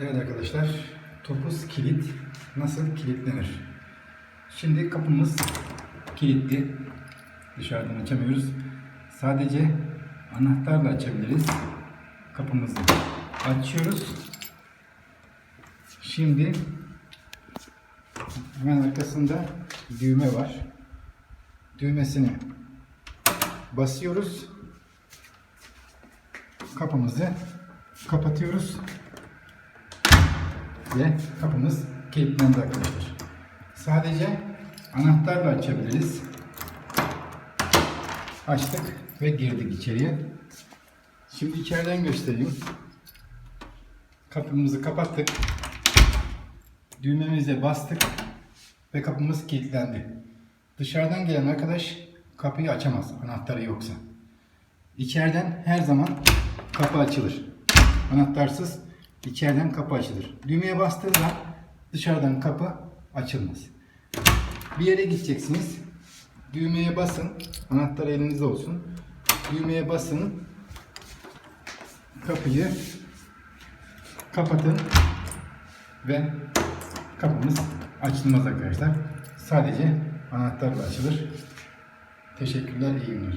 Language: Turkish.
Evet arkadaşlar, topuz kilit nasıl kilitlenir? Şimdi kapımız kilitli. Dışarıdan açamıyoruz. Sadece anahtarla açabiliriz. Kapımızı açıyoruz. Şimdi hemen arkasında düğme var. Düğmesini basıyoruz. Kapımızı kapatıyoruz ve kapımız kilitlendi arkadaşlar. Sadece anahtarla açabiliriz. Açtık ve girdik içeriye. Şimdi içeriden göstereyim. Kapımızı kapattık. Düğmemize bastık ve kapımız kilitlendi. Dışarıdan gelen arkadaş kapıyı açamaz anahtarı yoksa. İçeriden her zaman kapı açılır. Anahtarsız içeriden kapı açılır. Düğmeye bastığında dışarıdan kapı açılmaz. Bir yere gideceksiniz. Düğmeye basın. Anahtar elinizde olsun. Düğmeye basın. Kapıyı kapatın ve kapımız açılmaz arkadaşlar. Sadece anahtarla açılır. Teşekkürler, iyi günler.